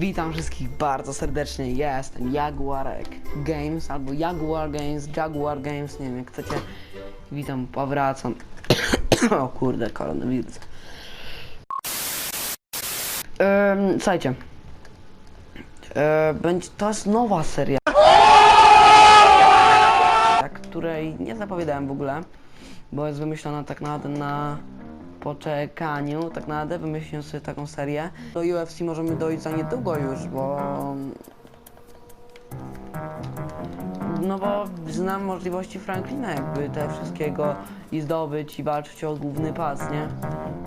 Witam wszystkich bardzo serdecznie. Ja jestem Jaguarek Games albo Jaguar Games, Jaguar Games, nie wiem jak chcecie. Witam, powracam. o kurde, koronawirus. Um, słuchajcie. Będzie, to jest nowa seria. której nie zapowiadałem w ogóle, bo jest wymyślona tak naprawdę na poczekaniu, tak naprawdę wymyśliłem sobie taką serię. Do UFC możemy dojść za niedługo już, bo... No bo znam możliwości Franklina jakby te wszystkiego i zdobyć i walczyć o główny pas, nie?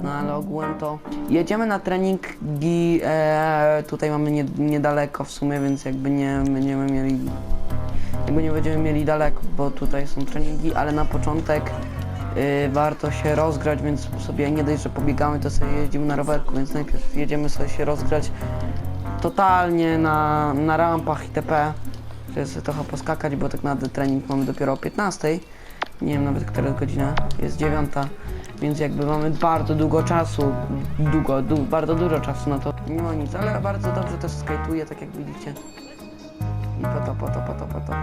No ale ogółem to... Jedziemy na treningi, e, tutaj mamy nie, niedaleko w sumie, więc jakby nie będziemy mieli jakby nie będziemy mieli daleko, bo tutaj są treningi, ale na początek warto się rozgrać, więc sobie nie dość, że pobiegamy, to sobie jedziemy na rowerku, więc najpierw jedziemy sobie się rozgrać totalnie na, na rampach itp. Żeby sobie trochę poskakać, bo tak naprawdę trening mamy dopiero o 15. Nie wiem nawet która jest godzina, jest 9, więc jakby mamy bardzo długo czasu, długo, du, bardzo dużo czasu na to. Nie ma nic, ale bardzo dobrze też skajtuję, tak jak widzicie. I po to, po to, po to, po to.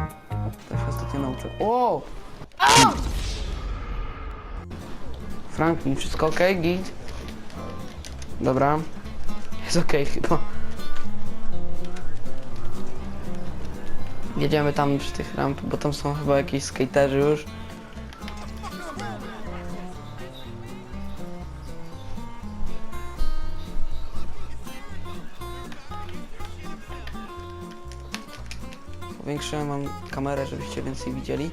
To się ostatnio nauczył. O! Franklin, wszystko ok? Git? Dobra. Jest ok chyba. Jedziemy tam przy tych ramp, bo tam są chyba jakieś skaterzy już. Powiększyłem wam kamerę, żebyście więcej widzieli.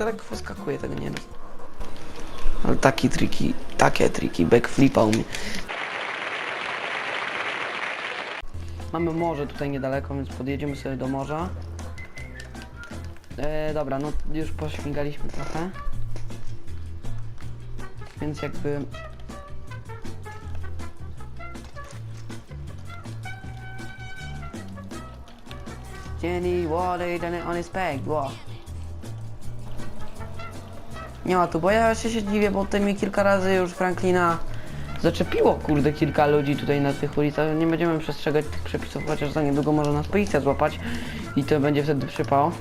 Tak daleko wyskakuję, tego nie wiem. Ale takie triki, takie triki, backflipa u mnie. Mamy morze tutaj niedaleko, więc podjedziemy sobie do morza. E, dobra, no już pośmigaliśmy trochę. Więc jakby Jenny Wally on his back, wow. Nie ma tu, bo ja się, się dziwię, bo tutaj mi kilka razy już Franklina zaczepiło, kurde, kilka ludzi tutaj na tych ulicach. Nie będziemy przestrzegać tych przepisów, chociaż za niedługo może nas policja złapać i to będzie wtedy przypał.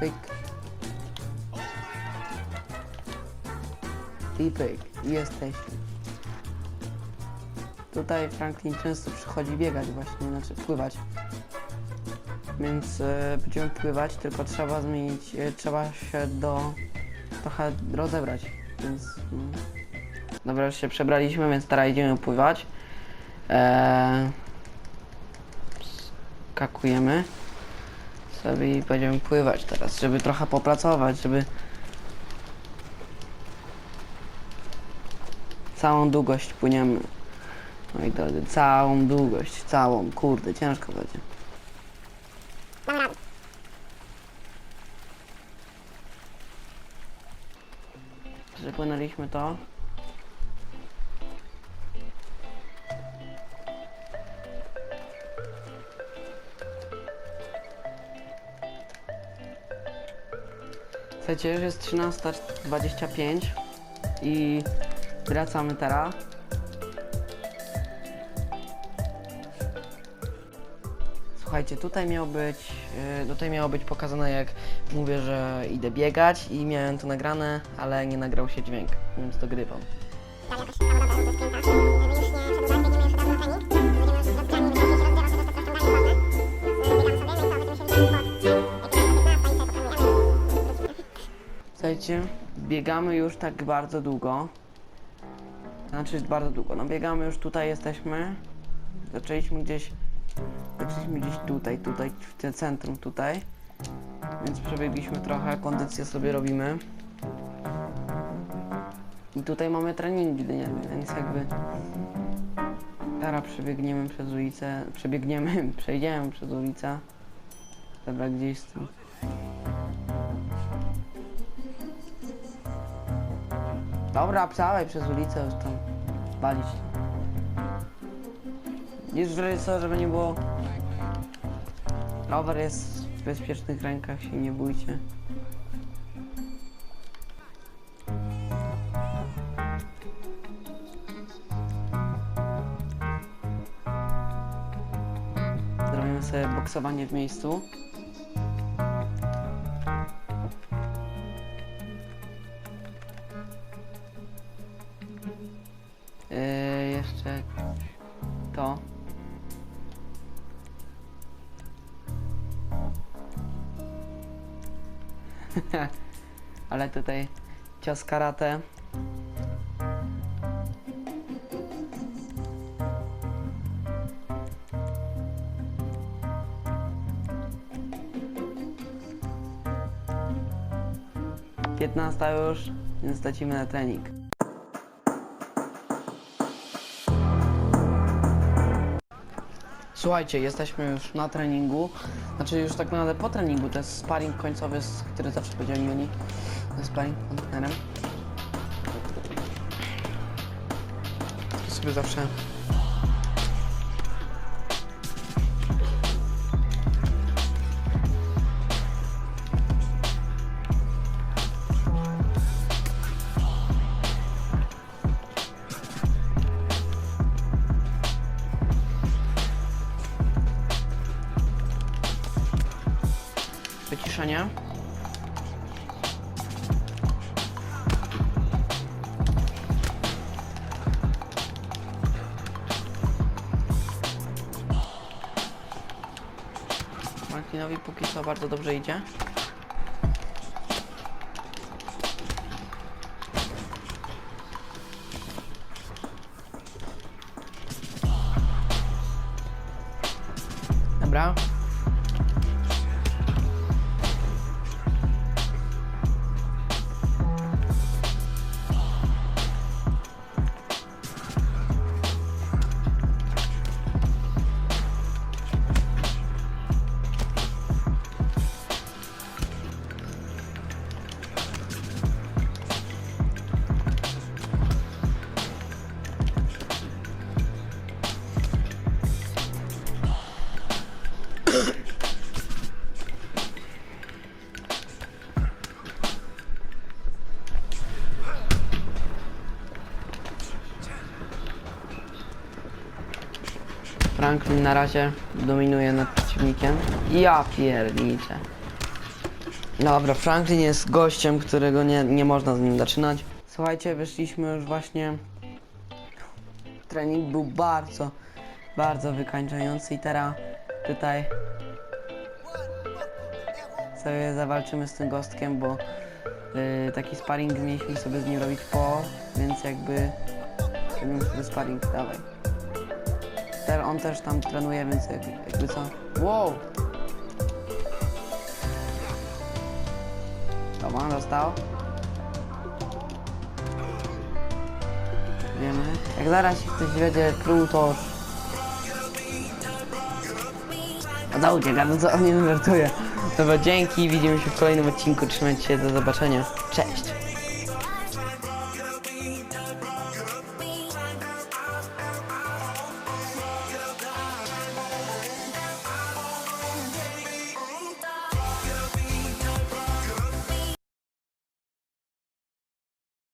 Pyk. I pyk. Jesteśmy. Tutaj Franklin często przychodzi biegać właśnie, znaczy pływać. Więc e, będziemy pływać, tylko trzeba zmienić, e, trzeba się do trochę rozebrać, więc mm. dobra, już się przebraliśmy, więc teraz idziemy pływać. E, skakujemy sobie i będziemy pływać teraz, żeby trochę popracować, żeby całą długość płyniemy. Moi drodzy, całą długość, całą, kurde, ciężko będzie. Przepłynęliśmy to. Słuchajcie, już jest 13.25 i wracamy teraz. Słuchajcie, tutaj miał być, yy, tutaj miało być pokazane jak mówię, że idę biegać i miałem to nagrane, ale nie nagrał się dźwięk, więc dogrywam. Słuchajcie, biegamy już tak bardzo długo. Znaczy bardzo długo, no biegamy już tutaj jesteśmy. Zaczęliśmy gdzieś Zaczęliśmy gdzieś tutaj, tutaj, w tym centrum tutaj. Więc przebiegliśmy trochę, kondycję sobie robimy. I tutaj mamy treningi więc jakby... Teraz przebiegniemy przez ulicę, przebiegniemy, przejdziemy przez ulicę. Dobra, gdzieś z tym. Dobra, psałej przez ulicę już tam balić. Jest w rysa, żeby nie było. Rower jest w bezpiecznych rękach, się nie bójcie. Zrobimy sobie boksowanie w miejscu. Ale tutaj cios karate. Piętnasta już, więc lecimy na trening. Słuchajcie, jesteśmy już na treningu. Znaczy już tak naprawdę po treningu. To jest sparring końcowy, który zawsze. To jest sparring partnerem. To sobie zawsze wyciszenie. Martinowi póki co bardzo dobrze idzie. Dobra. Franklin na razie dominuje nad przeciwnikiem. Ja pierniczę. Dobra, Franklin jest gościem, którego nie, nie można z nim zaczynać. Słuchajcie, wyszliśmy już właśnie. Trening był bardzo, bardzo wykańczający i teraz tutaj sobie zawalczymy z tym gostkiem, bo y, taki sparring mieliśmy sobie z nim robić po, więc jakby robimy sobie sparring, dawaj. Teraz on też tam trenuje, więc jakby, co. Wow! Dobra, dostał. Wiemy. Jak zaraz się ktoś wiedzie król, to... Da ucieka, no co on nie żartuje. Dobra, dzięki, widzimy się w kolejnym odcinku, trzymajcie się, do zobaczenia. Cześć!